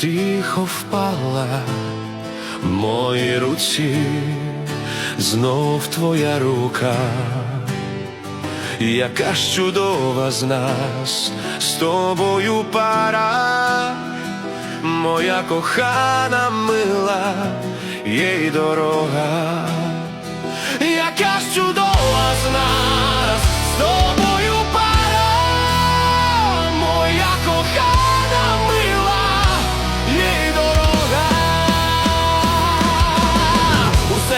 тихо впала. Мої руці, знов твоя рука, яка ж чудова з нас з тобою пара, моя кохана мила, є й дорога, яка ж чудова з нас з тобою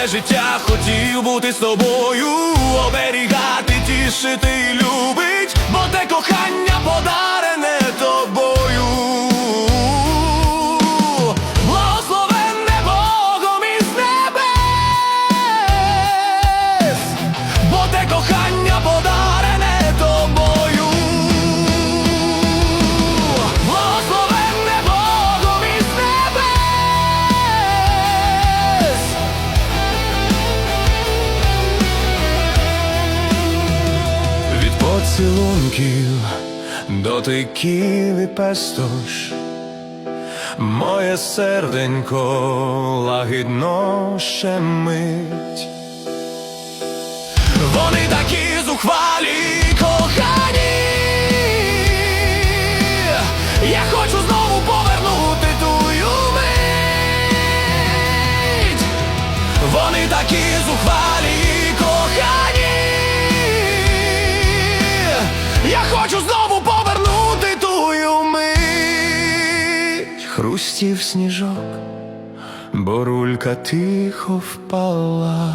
Життя хотів бути з тобою, оберігати, тішити любить, бо те кохання подарене поцілунків дотиків і пестош Моє серденько лагідно щемить Вони такі зухвалі кохані. Я хочу знову повернути тую мить. Вони такі Хрустів сніжок, борулька тихо впала